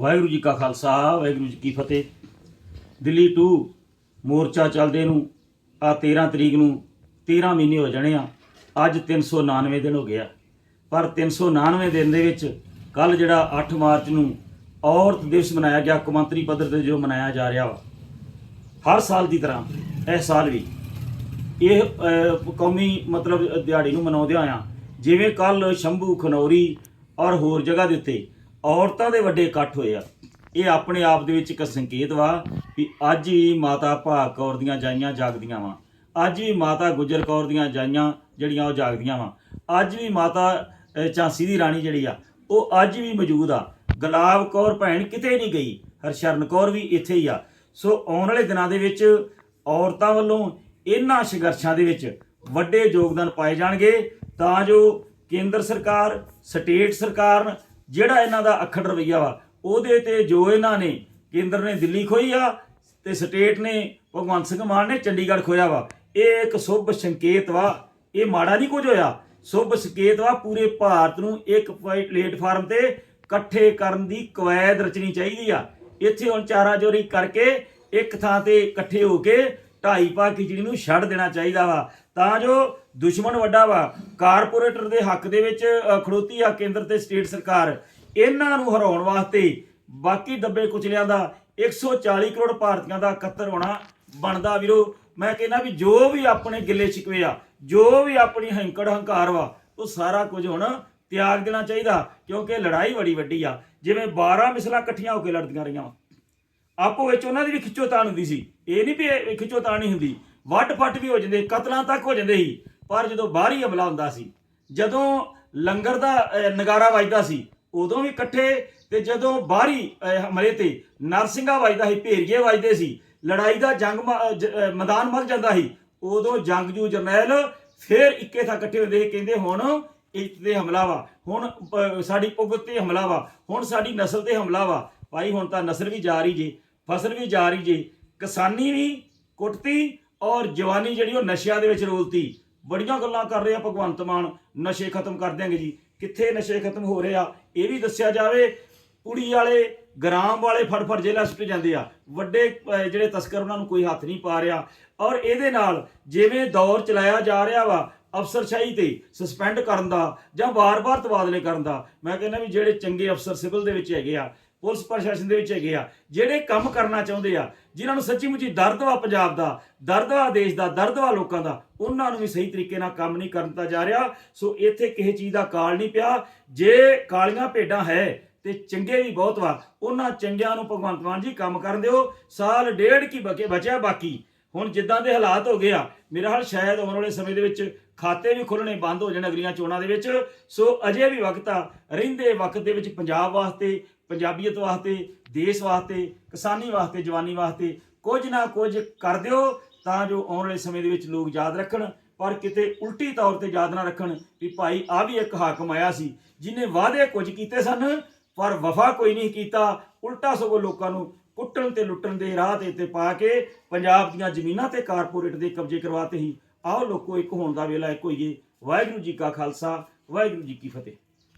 ਵਾਹਿਗੁਰੂ ਜੀ ਕਾ ਖਾਲਸਾ, ਵਾਹਿਗੁਰੂ ਜੀ ਕੀ ਫਤਿਹ। ਦਿੱਲੀ ਟੂ ਮੋਰਚਾ ਚੱਲਦੇ ਨੂੰ ਆ 13 ਤਰੀਕ ਨੂੰ 13 ਮਹੀਨੇ ਹੋ ਜਾਣੇ ਆ। ਅੱਜ 399 ਦਿਨ ਹੋ ਗਿਆ ਪਰ 399 ਦਿਨ ਦੇ ਵਿੱਚ ਕੱਲ ਜਿਹੜਾ 8 ਮਾਰਚ ਨੂੰ ਔਰਤ ਦਿਵਸ ਮਨਾਇਆ ਗਿਆ, ਕੌਮਾਂਤਰੀ ਪੱਧਰ ਤੇ ਜੋ ਮਨਾਇਆ ਜਾ ਰਿਹਾ ਵਾ। ਹਰ ਸਾਲ ਦੀ ਤਰ੍ਹਾਂ ਇਸ ਸਾਲ ਵੀ ਇਹ ਕੌਮੀ ਮਤਲਬ ਦਿਹਾੜੀ ਨੂੰ ਮਨਾਉਂਦੇ ਆ। ਜਿਵੇਂ ਕੱਲ ਸ਼ੰਭੂ, ਖਨੌਰੀ ਔਰ ਹੋਰ ਜਗ੍ਹਾ ਦੇ ਉੱਤੇ ਔਰਤਾਂ ਦੇ ਵੱਡੇ ਇਕੱਠ ਹੋਏ ਆ। ਇਹ ਆਪਣੇ ਆਪ ਦੇ ਵਿੱਚ ਇੱਕ ਸੰਕੇਤ ਵਾ ਵੀ ਅੱਜ ਵੀ ਮਾਤਾ ਭਾਗ ਕੌਰ ਦੀਆਂ ਜਾਈਆਂ ਜਾਗਦੀਆਂ ਵਾ। ਅੱਜ ਵੀ ਮਾਤਾ ਗੁਜਰ ਕੌਰ ਦੀਆਂ ਜਾਈਆਂ ਜਿਹੜੀਆਂ ਉਹ ਜਾਗਦੀਆਂ ਵਾ। ਅੱਜ ਵੀ ਮਾਤਾ ਝਾਂਸੀ ਦੀ ਰਾਣੀ ਜਿਹੜੀ ਆ, ਉਹ ਅੱਜ ਵੀ ਮੌਜੂਦ ਆ। ਗੁਲਾਬ ਕੌਰ ਭੈਣ ਕਿਤੇ ਨਹੀਂ ਗਈ, ਹਰਸ਼ਰਨ ਕੌਰ ਵੀ ਇੱਥੇ ਹੀ ਆ। ਸੋ ਆਉਣ ਵਾਲੇ ਦਿਨਾਂ ਦੇ ਵਿੱਚ ਔਰਤਾਂ ਵੱਲੋਂ ਇਹਨਾਂ ਸੰਘਰਸ਼ਾਂ ਦੇ ਵਿੱਚ ਵੱਡੇ ਯੋਗਦਾਨ ਪਾਏ ਜਾਣਗੇ। ਤਾਂ ਜੋ ਕੇਂਦਰ ਸਰਕਾਰ, ਸਟੇਟ ਸਰਕਾਰ ਜਿਹੜਾ ਇਹਨਾਂ ਦਾ ਅਖੜ ਰਵਈਆ ਵਾ, ਉਹਦੇ ਤੇ ਜੋ ਇਹਨਾਂ ਨੇ, ਕੇਂਦਰ ਨੇ ਦਿੱਲੀ ਖੋਈ ਆ ਤੇ ਸਟੇਟ ਨੇ, ਭਗਵੰਤ ਸਿੰਘ ਮਾਨ ਨੇ ਚੰਡੀਗੜ੍ਹ ਖੋਇਆ ਵਾ। ਇਹ ਇੱਕ ਸ਼ੁਭ ਸੰਕੇਤ ਵਾ, ਇਹ ਮਾੜਾ ਨਹੀਂ ਕੁਝ ਹੋਇਆ। ਸ਼ੁਭ ਸੰਕੇਤ ਵਾ, ਪੂਰੇ ਭਾਰਤ ਨੂੰ ਇੱਕ ਪਲੇਟਫਾਰਮ ਤੇ ਇਕੱਠੇ ਕਰਨ ਦੀ ਕਵਾਇਦ ਰਚਣੀ ਚਾਹੀਦੀ ਆ। ਇੱਥੇ ਹੁਣ ਚਾਰਾ ਜੋਰੀ ਕਰਕੇ ਇੱਕ ਥਾਂ ਤੇ ਇਕੱਠੇ ਹੋ ਕੇ ਢਾਈ ਪਾ ਖਿਚੜੀ ਨੂੰ ਛੱਡ ਦੇਣਾ ਚਾਹੀਦਾ ਵਾ। ਤਾਂ ਜੋ ਦੁਸ਼ਮਣ ਵੱਡਾ ਵਾ। ਕਾਰਪੋਰੇਟਰ ਦੇ ਹੱਕ ਦੇ ਵਿੱਚ ਖੜੋਤੀ ਆ ਕੇਂਦਰ ਤੇ ਸਟੇਟ ਸਰਕਾਰ ਇਹਨਾਂ ਨੂੰ ਹਰਾਉਣ ਵਾਸਤੇ ਬਾਕੀ ਦੱਬੇ ਕੁਚਲਿਆਂ ਦਾ 140 ਕਰੋੜ ਭਾਰਤੀਆਂ ਦਾ ਇਕੱਤਰ ਹੋਣਾ ਬਣਦਾ ਵੀਰੋ। ਮੈਂ ਕਹਿੰਦਾ ਵੀ ਜੋ ਵੀ ਆਪਣੇ ਗਿੱਲੇ ਸ਼ਿਕਵੇ ਆ, ਜੋ ਵੀ ਆਪਣੀ ਹੰਕੜ ਹੰਕਾਰ ਵਾ, ਉਹ ਸਾਰਾ ਕੁਝ ਹੁਣ ਤਿਆਗ ਦੇਣਾ ਚਾਹੀਦਾ। ਕਿਉਂਕਿ ਲੜਾਈ ਬੜੀ ਵੱਡੀ ਆ। ਜਿਵੇਂ 12 ਮਿਸਲਾਂ ਇਕੱਠੀਆਂ ਹੋ ਕੇ ਲੜਦੀਆਂ ਰਹੀਆਂ ਵਾ। ਆਪੋ ਵਿੱਚ ਉਹਨਾਂ ਦੀ ਵੀ ਖਿੱਚੋਤਾਣ ਹੁੰਦੀ ਸੀ। ਇਹ ਨਹੀਂ ਵੀ ਖਿੱਚੋਤਾਣ ਨਹੀਂ ਹੁੰਦੀ। ਵੱਡ ਫੱਟ ਵੀ ਹੋ ਜਾਂਦੇ, ਕਤਲਾਂ ਤੱਕ ਹੋ ਜਾਂਦੇ ਸੀ। ਪਰ ਜਦੋਂ ਬਾਹਰੀ ਹਮਲਾ ਹੁੰਦਾ ਸੀ, ਜਦੋਂ ਲੰਗਰ ਦਾ ਨਗਾਰਾ ਵੱਜਦਾ ਸੀ, ਉਦੋਂ ਵੀ ਇਕੱਠੇ ਤੇ ਜਦੋਂ ਬਾਹਰੀ ਹਮਲੇ ਤੇ ਨਰਸਿੰਘਾ ਵੱਜਦਾ ਸੀ, ਭੇਰੀਏ ਵੱਜਦੇ ਸੀ, ਲੜਾਈ ਦਾ ਜੰਗ ਮ- ਮੈਦਾਨ ਮਰ ਜਾਂਦਾ ਸੀ, ਉਦੋਂ ਜੰਗਜੂ ਜਰਨੈਲ ਫੇਰ ਇੱਕੇ ਥਾਂ ਇਕੱਠੇ ਹੁੰਦੇ ਸੀ, ਕਹਿੰਦੇ ਹੁਣ ਇੱਟ ਤੇ ਹਮਲਾ ਵਾ, ਹੁਣ ਸਾਡੀ ਪੁਗਤ ਤੇ ਹਮਲਾ ਵਾ, ਹੁਣ ਸਾਡੀ ਨਸਲ ਤੇ ਹਮਲਾ ਵਾ। ਭਾਈ ਹੁਣ ਤਾਂ ਨਸਲ ਵੀ ਜਾ ਰਹੀ ਜੇ। ਫਸਲ ਵੀ ਜਾ ਰਹੀ ਜੇ। ਕਿਸਾਨੀ ਵੀ ਕੁੱਟਤੀ ਔਰ ਜਵਾਨੀ ਜਿਹੜੀ ਉਹ ਨਸ਼ਿਆਂ ਦੇ ਵਿੱਚ ਰੋਲਤੀ। ਬੜੀਆਂ ਗੱਲਾਂ ਕਰ ਰਿਹਾ ਭਗਵੰਤ ਮਾਨ। ਨਸ਼ੇ ਖਤਮ ਕਰ ਦਿਆਂਗੇ ਜੀ। ਕਿੱਥੇ ਨਸ਼ੇ ਖਤਮ ਹੋ ਰਹੇ ਆ? ਇਹ ਵੀ ਦੱਸਿਆ ਜਾਵੇ ਕੁੜੀ ਵਾਲੇ, ਗ੍ਰਾਮ ਵਾਲੇ ਫੜ ਫੜ ਜੇਲ੍ਹਾਂ ਸੁੱਟ ਜਾਂਦੇ ਆ। ਵੱਡੇ ਜਿਹੜੇ ਤਸਕਰ ਉਹਨਾਂ ਨੂੰ ਕੋਈ ਹੱਥ ਨਹੀਂ ਪਾ ਰਿਹਾ। ਔਰ ਇਹਦੇ ਨਾਲ ਜਿਵੇਂ ਦੌਰ ਚਲਾਇਆ ਜਾ ਰਿਹਾ ਵਾ, ਅਫਸਰਸ਼ਾਹੀ ਤੇ ਸਸਪੈਂਡ ਕਰਨ ਦਾ ਜਾਂ ਵਾਰ-ਵਾਰ ਤਬਾਦਲੇ ਕਰਨ ਦਾ, ਮੈਂ ਕਹਿੰਦਾ ਵੀ ਜਿਹੜੇ ਚੰਗੇ ਅਫਸਰ ਸਿਵਲ ਦੇ ਵਿੱਚ ਹੈਗੇ ਆ ਪੁਲਿਸ ਪ੍ਰਸ਼ਾਸਨ ਦੇ ਵਿੱਚ ਹੈਗੇ ਆ, ਜਿਹੜੇ ਕੰਮ ਕਰਨਾ ਚਾਹੁੰਦੇ ਆ, ਜਿਨ੍ਹਾਂ ਨੂੰ ਸੱਚੀ ਮੁੱਚੀ ਦਰਦ ਵਾ ਪੰਜਾਬ ਦਾ, ਦਰਦ ਵਾ ਦੇਸ਼ ਦਾ, ਦਰਦ ਵਾ ਲੋਕਾਂ ਦਾ, ਉਹਨਾਂ ਨੂੰ ਵੀ ਸਹੀ ਤਰੀਕੇ ਨਾਲ ਕੰਮ ਨਹੀਂ ਕਰਨ ਦਿੱਤਾ ਜਾ ਰਿਹਾ। ਸੋ ਇੱਥੇ ਕਿਸੇ ਚੀਜ਼ ਦਾ ਕਾਲ ਨਹੀਂ ਪਿਆ। ਜੇ ਕਾਲੀਆਂ ਭੇਡਾਂ ਹੈ ਤੇ ਚੰਗੇ ਵੀ ਬਹੁਤ ਵਾ, ਉਹਨਾਂ ਚੰਗਿਆਂ ਨੂੰ ਭਗਵੰਤ ਮਾਨ ਜੀ ਕੰਮ ਕਰਨ ਦਿਓ। ਸਾਲ ਡੇਢ ਕੀ ਬਕੇ ਬਚਿਆ ਬਾਕੀ। ਹੁਣ ਜਿੱਦਾਂ ਦੇ ਹਾਲਾਤ ਹੋ ਗਏ ਆ, ਮੇਰਾ ਹਾਲ ਸ਼ਾਇਦ ਆਉਣ ਵਾਲੇ ਸਮੇਂ ਦੇ ਵਿੱਚ ਖਾਤੇ ਵੀ ਖੁੱਲਣੇ ਬੰਦ ਹੋ ਜਾਣ ਅਗਲੀਆਂ ਚੋਣਾਂ ਦੇ ਵਿੱਚ। ਸੋ ਅਜੇ ਵੀ ਵਕਤ ਆ, ਰਹਿੰਦੇ ਵਕਤ ਦੇ ਵਿੱਚ ਪੰਜਾਬ ਵਾਸਤੇ, ਪੰਜਾਬੀਅਤ ਵਾਸਤੇ, ਦੇਸ਼ ਵਾਸਤੇ, ਕਿਸਾਨੀ ਵਾਸਤੇ, ਜਵਾਨੀ ਵਾਸਤੇ ਕੁਝ ਨਾ ਕੁਝ ਕਰ ਦਿਓ ਤਾਂ ਜੋ ਆਉਣ ਵਾਲੇ ਸਮੇਂ ਦੇ ਵਿੱਚ ਲੋਕ ਯਾਦ ਰੱਖਣ। ਪਰ ਕਿਤੇ ਉਲਟੀ ਤੌਰ ਤੇ ਯਾਦ ਨਾ ਰੱਖਣ ਵੀ ਭਾਈ ਆ ਵੀ ਇੱਕ ਹਾਕਮ ਆਇਆ ਸੀ ਜਿਨੇ ਵਾਅਦੇ ਕੁਝ ਕੀਤੇ ਸਨ, ਪਰ ਵਫਾ ਕੋਈ ਨਹੀਂ ਕੀਤਾ। ਉਲਟਾ ਸਗੋਂ ਲੋਕਾਂ ਨੂੰ ਕੁੱਟਣ ਤੇ ਲੁੱਟਣ ਦੇ ਰਾਹ ਤੇ ਤੇ ਪਾ ਕੇ ਪੰਜਾਬ ਦੀਆਂ ਜ਼ਮੀਨਾਂ ਤੇ ਕਾਰਪੋਰੇਟ ਦੇ ਕਬਜ਼ੇ ਕਰਵਾਤੇ ਹੀ ਆਓ ਲੋਕੋ, ਇੱਕ ਹੋਣ ਦਾ ਵੇਲਾ ਇੱਕ ਹੋਈਏ ਵਾਹਿਗੁਰੂ ਜੀ ਕਾ ਖਾਲਸਾ, ਵਾਹਿਗੁਰੂ ਜੀ ਕੀ ਫਤਿਹ।